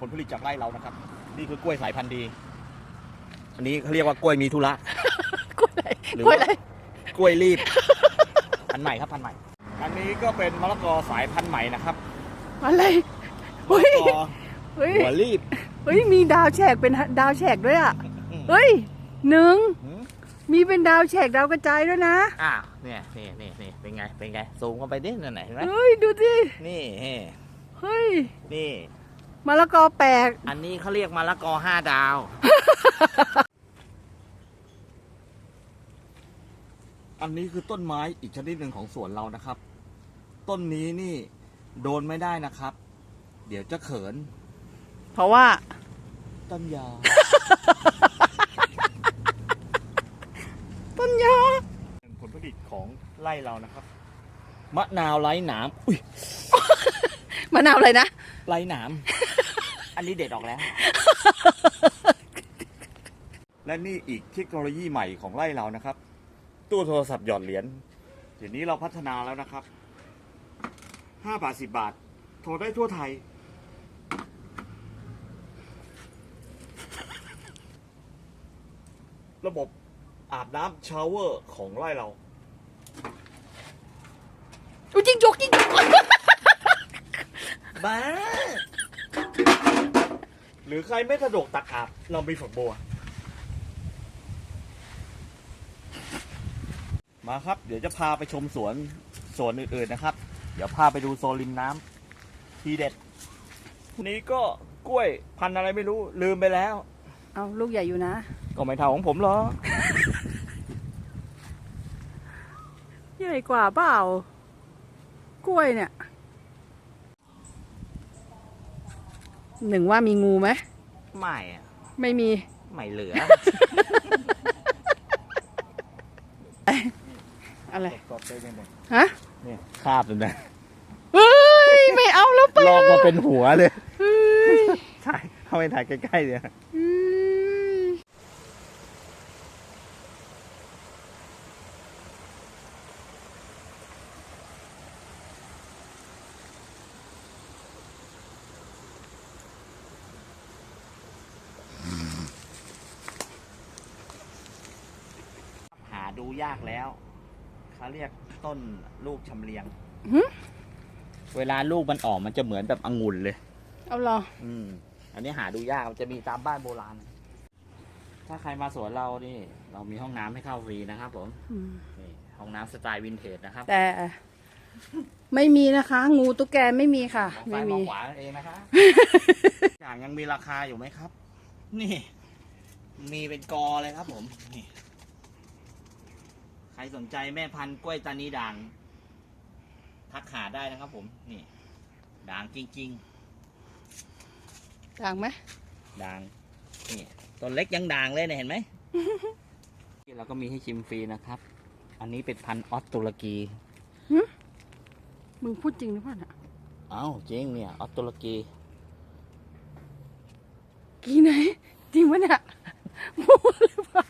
ผลผลิตจากไร่เรานะครับ นี่คือกล้วยสายพันธุ์ดี อันนี้เขาเรียกว่ากล้วยมีธุระ กล้วยอะไรหรืกอล้วยว่าอะไรกล้วยรีบ พันธุ์ใหม่ครับพันธุ์ใหม่ อันนี้ก็เป็นมะละกอสายพันธุ์ใหม่นะครับอะไรมะเฮ้ยละกอเฮ้ยหัวรีบเฮ้ยมีดาวแฉกเป็นดาวแฉกด้วยอะอืมเฮ้ยหนึ่งหืมมีเป็นดาวแฉกดาวกระจายด้วยนะอ่าเนี่ยนี่นี่นี่เป็นไงเป็นไงซูมเข้าไปดินั่นไหนเห็นไหมเฮ้ยดูสินี่เฮ้ย นี่ มะละกอแปลก อันนี้เขาเรียกมะละกอห้าดาว อันนี้คือต้นไม้อีกชนิดหนึ่งของสวนเรานะครับ ต้นนี้นี่โดนไม่ได้นะครับ เดี๋ยวจะเขิน เพราะว่า ต้นยา ต้นยาผลผลิตของไร่เรานะครับ มะนาวไร้หนามอุ้ย มะนาวอะไรนะไร้หนาม อันนี้เด็ดออกแล้ว และนี่อีกเทคโนโลยีใหม่ของไร่เรานะครับ ตู้โทรศัพท์หยอดเหรียญเดี๋ยวนี้เราพัฒนาแล้วนะครับห้าบาทสิบาท โทรได้ทั่วไทย ระบบอาบน้ำชาวเวอร์ของไร่เรา อุ้ยจริงจกจริงจก บ้า หรือใครไม่สะดวกตักอาบ เรามีฝักบัว มาครับ เดี๋ยวจะพาไปชมสวนสวนอื่นๆนะครับ เดี๋ยวพาไปดูโซนริมน้ำทีเด็ด นี้ก็กล้วยพันธุ์อะไรไม่รู้ลืมไปแล้ว เอาลูกใหญ่อยู่นะก็ไม่เท่าของผมหรอกใหญ่กว่าเปล่ากล้วยเนี่ย หนึ่งว่ามีงูไหมไม่อะไม่มี ไม่เหลือ อะไรกรอบๆเลยเนี่ยฮะเนี่ยคาบเลยนะเฮ้ย ไม่เอาแล้วไปลอกมาเป็นหัวเลยเฮ้ยถ่ายเข้าไปถ่ายใกล้ๆเลย อื ดูยากแล้วเขาเรียกต้นลูกชำเลียง หึเวลาลูกมันออกมันจะเหมือนแบบองุ่นเลย เอาเหรอ อืม อันนี้หาดูยากมันจะมีตามบ้านโบราณ ถ้าใครมาสวนเรานี่ เรามีห้องน้ำให้เข้าฟรีนะครับผมอืม นี่ห้องน้ำสไตล์วินเทจนะครับแต่ไม่มีนะคะ งูตุ๊กแกไม่มีค่ะ มองซ้ายมไม่มี องขวาเองนะคะ อย่างยังมีราคาอยู่ไหมครับ นี่ มีเป็นกอเลยครับผม นี่ใครสนใจแม่พันธุ์กล้วยตานีด่างทักหาได้นะครับผมนี่ ด่างจริงด่างไหมๆ ด่างนี่ต้นเล็กยังด่างเลยเนี่ยเห็นไหมที่เราก็มีให้ชิมฟรีนะครับ อันนี้เป็นพันธุ์ออสตุรกี มึงพูดจริงหรือเปล่าน่ะเอ้าจริงเนี่ยออสตุรกี กี่ไหน จริงปะเนี่ยพูดหรือเปล่า